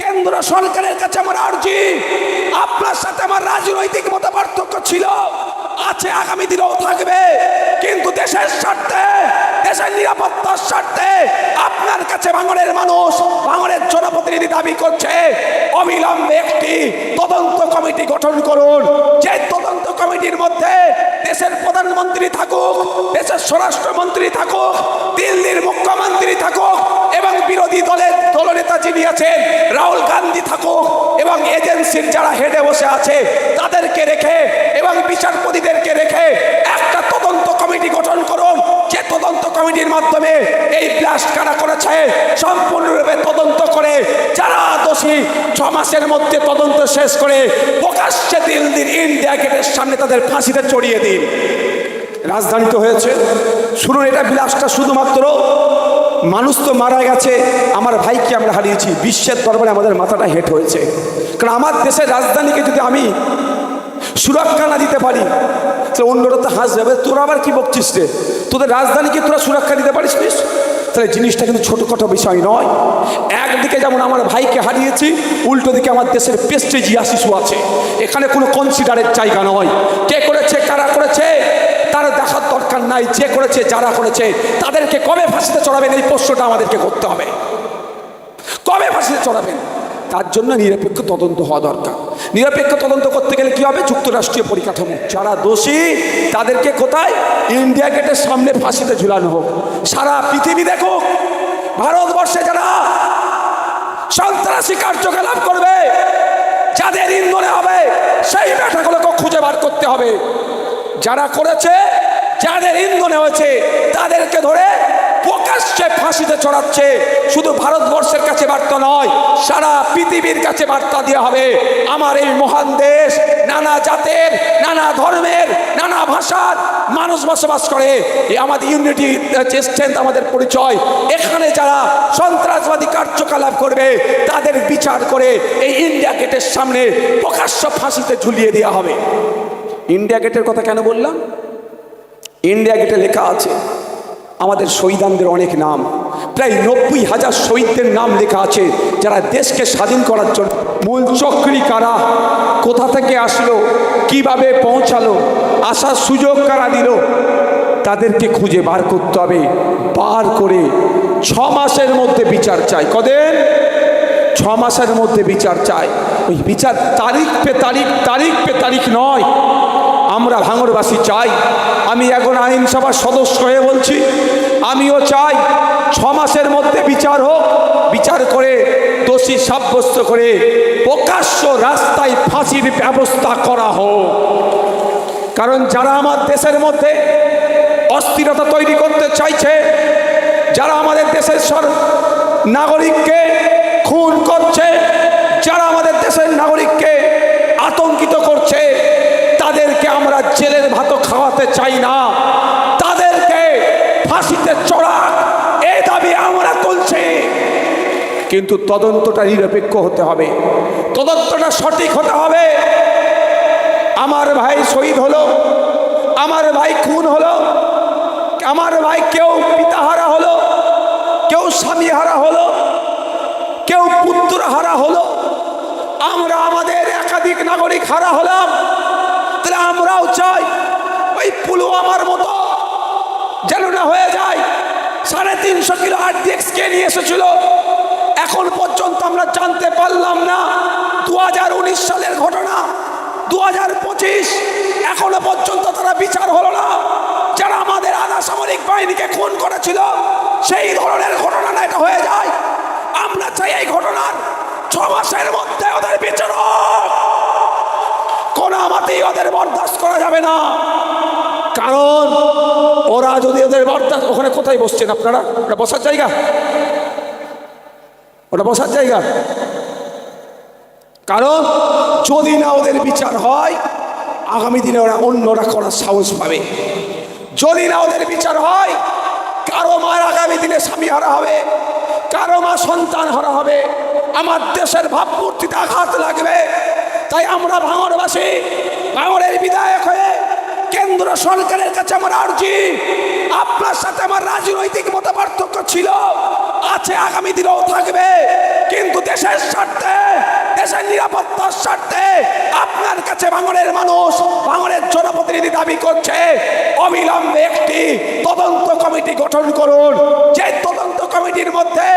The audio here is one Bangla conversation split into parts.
কেন্দ্র সরকারের কাছে আমার আর্জি। আপনার সাথে আমার রাজনৈতিক মত পার্থক্য ছিল। আছে, আগামী দিনেও থাকবে। কিন্তু দেশের স্বার্থে, দেশের নিরাপত্তার স্বার্থে আপনার কাছে ভাঙনের মানুষ ভাঙনের জনপ্রতিনিধি দাবি করছে, অবিলম্বে একটি তদন্ত কমিটি গঠন করুন। যে তদন্ত কমিটির মধ্যে দেশের প্রধানমন্ত্রী থাকুক, দেশের স্বরাষ্ট্রমন্ত্রী থাকুক, দিল্লির মুখ্যমন্ত্রী থাকুক এবং বিরোধী দলের দলনেতা যিনি আছেন, রাহুল গান্ধী থাকুক এবং এজেন্সির যারা হেডে বসে আছে, তাদেরকে রেখে এবং বিচারপতিদেরকে রেখে একটা তদন্ত কমিটি গঠন করুন। যে তদন্ত কমিটির মাধ্যমে এই ব্লাস্ট কারা করেছে, সম্পূর্ণরূপে তদন্ত করে, যারা দোষী, ছ মাসের মধ্যে তদন্ত শেষ করে প্রকাশ্যে দিন দিন ইন্ডিয়া গেটের সামনে তাদের ফাঁসিতে চড়িয়ে দিন। রাজধানীতে হয়েছে। শুনুন, এটা বিলাসটা শুধুমাত্র মানুষ তো মারা গেছে, আমার ভাইকে আমরা হারিয়েছি, বিশ্বের দরবারে আমাদের মাথাটা হেট হয়েছে। কারণ আমার দেশের রাজধানীকে যদি আমি সুরক্ষা না দিতে পারি, তাহলে অন্যরা তো হাস যাবে। তোরা আবার কি বকছিস রে? তোদের রাজধানীকে তোরা সুরক্ষা দিতে পারিস তাহলে জিনিসটা কিন্তু ছোটোখাটো বিষয় নয়। একদিকে যেমন আমার ভাইকে হারিয়েছি, উল্টো দিকে আমার দেশের পেস্টেজিয়া শিশু আছে। এখানে কোনো কনসিডারের জায়গা নয়। কে করেছে, কারা করেছে, তার দেখার দরকার নাই, যে করেছে, যারা করেছে, তাদেরকে কবে ফাঁসিতে চড়াবেন? এই প্রশ্নটা আমাদেরকে করতে হবে। কবে ফাঁসিতে চড়াবেন? তার জন্য নিরপেক্ষ তদন্ত হওয়া দরকার। নিরপেক্ষ তদন্ত করতে গেলে কি হবে? যুক্তরাষ্ট্রীয় পরিকাঠামো। যারা দোষী, তাদেরকে কোথায়? ইন্ডিয়া গেটের সামনে ফাঁসিতে ঝুলানো হোক। সারা পৃথিবী দেখুক। ভারতবর্ষে যারা সন্ত্রাসী কার্যকলাপ করবে, যাদের ইন্ধনে হবে, সেই ব্যাটাগুলোকে খুঁজে বার করতে হবে। যারা করেছে যাদের ইন্ধনে হয়েছে, তাদেরকে ধরে প্রকাশ্যে ফাঁসিতে চড়াচ্ছে। শুধু ভারতবর্ষের কাছে বার্তা নয়, সারা পৃথিবীর কাছে বার্তা দেওয়া হবে। আমার এই মহান দেশ নানা জাতের, নানা ধর্মের, নানা ভাষার মানুষ বসবাস করে। আমাদের ইউনিটি স্ট্রেংথ আমাদের পরিচয়। এখানে যারা সন্ত্রাসবাদী কার্যকলাপ করবে, তাদের বিচার করে এই ইন্ডিয়া গেটের সামনে প্রকাশ্য ফাঁসিতে ঝুলিয়ে দেওয়া হবে। ইন্ডিয়া গেটের কথা কেন বললাম? ইন্ডিয়া গেটে লেখা আছে, আমাদের শহীদানদের অনেক নাম। প্রায় নব্বই হাজার শহীদদের নাম লেখা আছে, যারা দেশকে স্বাধীন করার জন্য মূল চক্রী কারা, কোথা থেকে আসলো, কীভাবে পৌঁছালো, আসার সুযোগ কারা দিল, তাদেরকে খুঁজে বার করতে হবে। বার করে ছ মাসের মধ্যে বিচার চাই। কদের ছ মাসের মধ্যে বিচার চাই। ওই বিচার তারিখ পে তারিখ তারিখ পে তারিখ নয়। আমরা ভাঙরবাসী চাই। আমি এখন আইনসভার সদস্য হয়ে বলছি, আমিও চাই ছ মাসের মধ্যে বিচার হোক, বিচার করে দোষী সাব্যস্ত করে প্রকাশ্য রাস্তায় ফাঁসির ব্যবস্থা করা হোক। কারণ যারা আমার দেশের মধ্যে অস্থিরতা তৈরি করতে চাইছে, যারা আমাদের দেশের নাগরিককে খুন করছে, যারা আমাদের দেশের নাগরিককে আতঙ্কিত করছে জেলের ভাত খাওয়াতে চাই না। তাদেরকে ফাঁসিতে চড়াক এ দাবি আমরা তুলছি। কিন্তু তদন্তটা নিরপেক্ষ হতে হবে। তদন্তটা সঠিক হতে হবে। আমার ভাই শহীদ হলো, আমার ভাই খুন হলো, আমার ভাই কেউ পিতাহারা হলো, কেউ স্বামী হারা হলো, কেউ পুত্র হারা হলো, আমরা আমাদের একাধিক নাগরিক হারা হলাম। তাহলে আমরাও চাই ওই পুলওয়ামার মতো যেন না হয়ে যায়। সাড়ে তিনশো কিলো আরডিএক্স কে নিয়ে এসেছিল। এখন পর্যন্ত আমরা জানতে পারলাম না দু হাজার উনিশ সালের ঘটনা দু হাজার পঁচিশ এখনও পর্যন্ত তারা বিচার হলো না। যারা আমাদের আধা সামরিক বাহিনীকে খুন করেছিল, সেই ধরনের ঘটনা না, এটা হয়ে যায়। আমরা চাই এই ঘটনার ছ মাসের মধ্যে ওদের বিচার হোক। ওদের বরদাস্ত করা যাবে না। কারণ ওরা যদি ওদের বরদাস্ত, ওখানে কোথায় বসছেন আপনারা? ওটা বসার জায়গা? ওটা বসার জায়গা? কারণ যদি না ওদের বিচার হয়, আগামী দিনে ওরা অন্যরা করার সাহস পাবে। যদি না ওদের বিচার হয়, কারও মার আগামী দিনে স্বামী হারা হবে, কারও মা সন্তান হারা হবে। আমার দেশের ভাবমূর্তিতে আঘাত লাগবে। তাই আমরা ভাঙরবাসী ভাঙড়ের বিধায়ক হয়ে কেন্দ্র সরকারের কাছে আমার আর্জি। আপনার সাথে আমার রাজনৈতিক মত পার্থক্য ছিল। আছে, আগামী দিনেও থাকবে। কিন্তু দেশের স্বার্থে, দেশের নিরাপত্তার স্বার্থে আপনার কাছে ভাঙনের মানুষ ভাঙনের জনপ্রতিনিধি দাবি করছে, অবিলম্বে একটি তদন্ত কমিটি গঠন করুন। যে তদন্ত কমিটির মধ্যে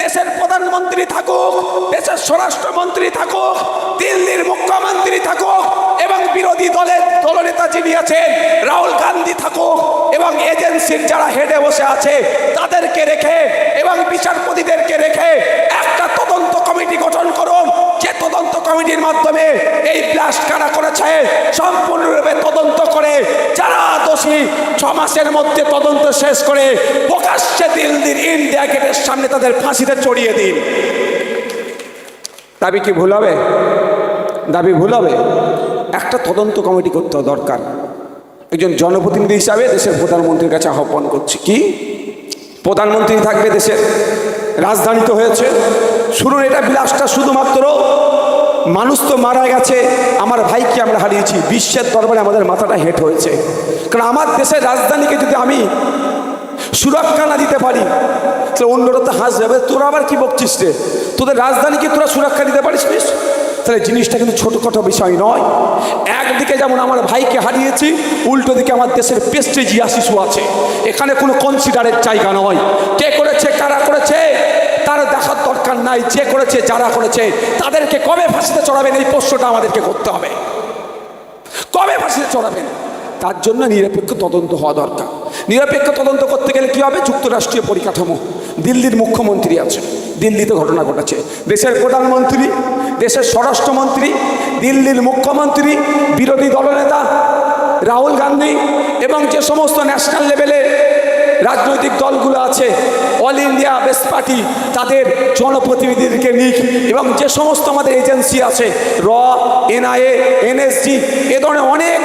দেশের প্রধানমন্ত্রী থাকুক, দেশের স্বরাষ্ট্রমন্ত্রী থাকুক, দিল্লির মুখ্যমন্ত্রী থাকুক বিরোধী দলের দলনেতা যিনি আছেন, রাহুল গান্ধী থাকুক এবং এজেন্সির যারা হেডে বসে আছে, তাদেরকে রেখে এবং বিচারপতিদেরকে রেখে একটা তদন্ত কমিটি গঠন করুন। যে তদন্ত কমিটির মাধ্যমে এই ব্লাস্ট কারা করেছে, সম্পূর্ণরূপে তদন্ত করে, যারা দোষী, ছ মাসের মধ্যে তদন্ত শেষ করে প্রকাশ্যে দিল্লির ইন্ডিয়া গেটের সামনে তাদের ফাঁসিতে চড়িয়ে দিন। দাবি কি ভুল হবে? দাবি ভুল হবে? একটা তদন্ত কমিটি করতে দরকার। একজন জনপ্রতিনিধি হিসাবে দেশের প্রধানমন্ত্রীর কাছে আহ্বান করছি। কি? প্রধানমন্ত্রী থাকবে দেশের রাজধানী তো হয়েছে। শুনুন, এটা বিলাসটা শুধুমাত্র মানুষ তো মারা গেছে, আমার ভাইকে আমরা হারিয়েছি, বিশ্বের দরবারে আমাদের মাথাটা হেট হয়েছে। কারণ আমার দেশের রাজধানীকে যদি আমি সুরক্ষা না দিতে পারি, তাহলে অন্যরা তো হাসবে, এবার তোরা আবার কি বকছিস রে? তোদের রাজধানীকে তোরা সুরক্ষা দিতে পারিস তাহলে জিনিসটা কিন্তু ছোটোখাটো বিষয় নয়। একদিকে যেমন আমার ভাইকে হারিয়েছি, উল্টো দিকে আমার দেশের পেস্টেজিয়া শিশু আছে। এখানে কোনো কনসিডারের জায়গা নয়। কে করেছে, কারা করেছে, তার দেখার দরকার নাই। যে করেছে, যারা করেছে, তাদেরকে কবে ফাঁসিতে চড়াবেন? এই প্রশ্নটা আমাদেরকে করতে হবে। কবে ফাঁসিতে চড়াবেন? তার জন্য নিরপেক্ষ তদন্ত হওয়া দরকার। নিরপেক্ষ তদন্ত করতে গেলে কী হবে? যুক্তরাষ্ট্রীয় পরিকাঠামো। দিল্লির মুখ্যমন্ত্রী আছে দিল্লিতে ঘটনা ঘটেছে। দেশের প্রধানমন্ত্রী, দেশের স্বরাষ্ট্রমন্ত্রী, দিল্লির মুখ্যমন্ত্রী, বিরোধী দলনেতা রাহুল গান্ধী এবং যে সমস্ত ন্যাশনাল লেভেলে রাজনৈতিক দলগুলো আছে, অল ইন্ডিয়া বেস্ট পার্টি, তাদের জনপ্রতিনিধিদেরকে নিক এবং যে সমস্ত আমাদের এজেন্সি আছে, র, এনআইএ, এনএসজি, এ ধরনের অনেক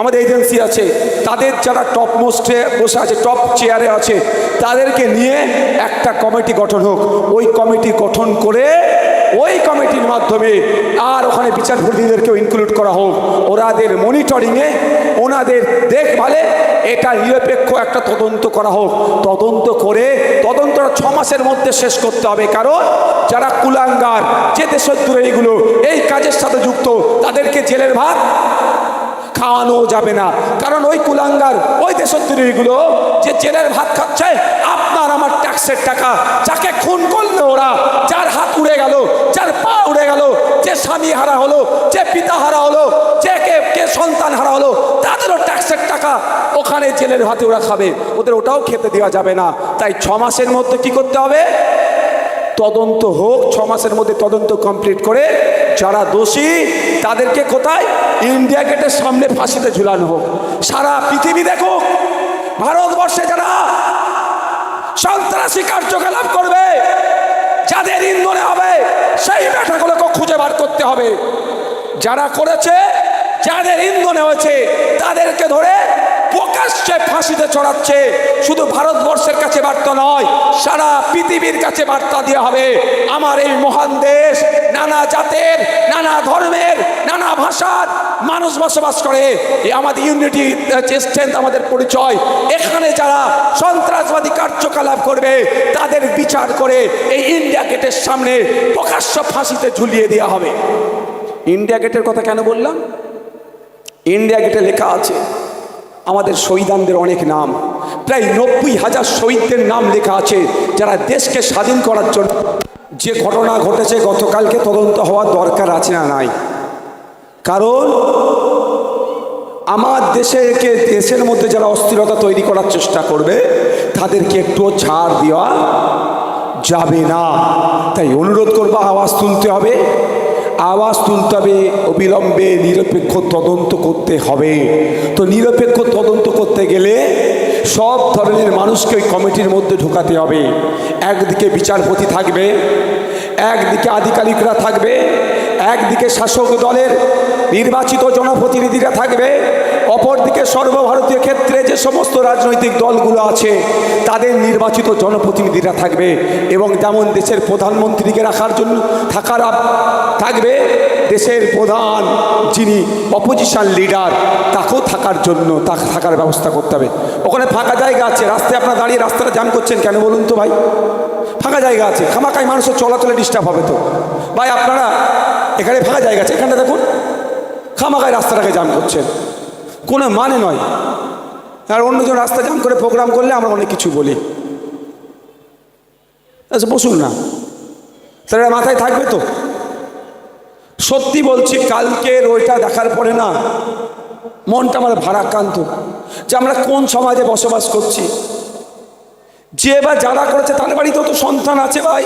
আমাদের এজেন্সি আছে, তাদের যারা টপ মোস্টে বসে আছে টপ চেয়ারে আছে, তাদেরকে নিয়ে একটা কমিটি গঠন হোক। ওই কমিটি গঠন করে ওই কমিটির মাধ্যমে আর ওখানে বিচারপতিদেরকেও ইনক্লুড করা হোক। ওরাদের মনিটরিংয়ে ওনাদের দেখভালে এটা নিরপেক্ষ একটা তদন্ত করা হোক। তদন্ত করে তদন্তটা ছ মাসের মধ্যে শেষ করতে হবে। কারণ যারা কুলাঙ্গার, যে দেশদ্রোহীগুলো এই কাজের সাথে যুক্ত, তাদেরকে জেলের ভাত খাওয়ানো যাবে না। কারণ ওই কুলাঙ্গার, ওই দেশদ্রোহীগুলো যে জেলের ভাত খাচ্ছে, আপনার আমার ট্যাক্সের টাকা। যাকে খুন করল ওরা, যার হাত উড়ে গেল, যার পা উড়ে গেল, যে স্বামী হারা হলো, যে পিতা হারা হলো, যে কে কে সন্তান হারা হলো, তাদেরও ট্যাক্সের টাকা ওখানে জেলের ভাতে ওরা খাবে। ওদের ওটাও খেতে দেওয়া যাবে না। তাই ছ মাসের মধ্যে কি করতে হবে? তদন্ত হোক, ছ মাসের মধ্যে তদন্ত কমপ্লিট করে যারা দোষী তাদেরকে কোথায়? ইন্ডিয়া গেটের সামনে ফাঁসিতে ঝুলানো হোক। সারা পৃথিবী দেখো ভারতবর্ষে যারা সন্ত্রাসী কার্যকলাপ করবে, যাদের ইন্ধনে হবে, সেই ব্যাটাগুলোকে খুঁজে বার করতে হবে। যারা করেছে, যাদের ইন্ধনে হয়েছে, তাদেরকে ধরে প্রকাশ্যে ফাঁসিতে চড়াচ্ছে। শুধু ভারতবর্ষের কাছে বার্তা নয়, সারা পৃথিবীর কাছে বার্তা দেওয়া হবে। আমার এই মহান দেশ নানা জাতের, নানা ধর্মের, নানা ভাষার মানুষ বসবাস করে। এই আমাদের ইউনিটি স্ট্রেংথ আমাদের পরিচয়। এখানে যারা সন্ত্রাসবাদী কার্যকলাপ করবে, তাদের বিচার করে এই ইন্ডিয়া গেটের সামনে প্রকাশ্য ফাঁসিতে ঝুলিয়ে দেওয়া হবে। ইন্ডিয়া গেটের কথা কেন বললাম? ইন্ডিয়া গেটে লেখা আছে। আমাদের শহীদানদের অনেক নাম। প্রায় নব্বই হাজার শহীদদের নাম লেখা আছে যারা দেশকে স্বাধীন করার জন্য যে ঘটনা ঘটেছে গতকালকে তদন্ত হওয়ার দরকার আছে না নাই। কারণ আমার দেশেকে দেশের মধ্যে যারা অস্থিরতা তৈরি করার চেষ্টা করবে, তাদেরকে একটুও ছাড় দেওয়া যাবে না। তাই অনুরোধ করব আওয়াজ তুলতে হবে। আওয়াজ তুলতে হবে, অবিলম্বে নিরপেক্ষ তদন্ত করতে হবে। তো নিরপেক্ষ তদন্ত করতে গেলে সব ধরনের মানুষকে ওই কমিটির মধ্যে ঢোকাতে হবে। একদিকে বিচারপতি থাকবে, একদিকে আধিকারিকরা থাকবে, একদিকে শাসক দলের নির্বাচিত জনপ্রতিনিধিরা থাকবে। অপরদিকে সর্বভারতীয় ক্ষেত্রে যে সমস্ত রাজনৈতিক দলগুলো আছে, তাদের নির্বাচিত জনপ্রতিনিধিরা থাকবে এবং যেমন দেশের প্রধানমন্ত্রীকে রাখার জন্য থাকার থাকবে, দেশের প্রধান যিনি অপোজিশন লিডার তাকেও থাকার জন্য তা থাকার ব্যবস্থা করতে হবে। ওখানে ফাঁকা জায়গা আছে, রাস্তায় আপনারা দাঁড়িয়ে রাস্তাটা জাম করছেন কেন বলুন তো ভাই? ফাঁকা জায়গা আছে খামাকাই মানুষের চলাচলে ডিস্টার্ব হবে তো। ভাই, আপনারা এখানে ফাঁকা জায়গা আছে এখানটা দেখুন। খামাগায় রাস্তাটাকে জাম করছেন। কোনো মানে নয়। আর অন্যজন রাস্তা জাম করে প্রোগ্রাম করলে আমরা অনেক কিছু বলি। আচ্ছা বসুন না। তাহলে মাথায় থাকবে তো? সত্যি বলছি, কালকের ওইটা দেখার পরে না মনটা আমার ভারাক্রান্ত। যে আমরা কোন সমাজে বসবাস করছি? যে বা যারা করেছে, তার বাড়িতেও তো সন্তান আছে ভাই।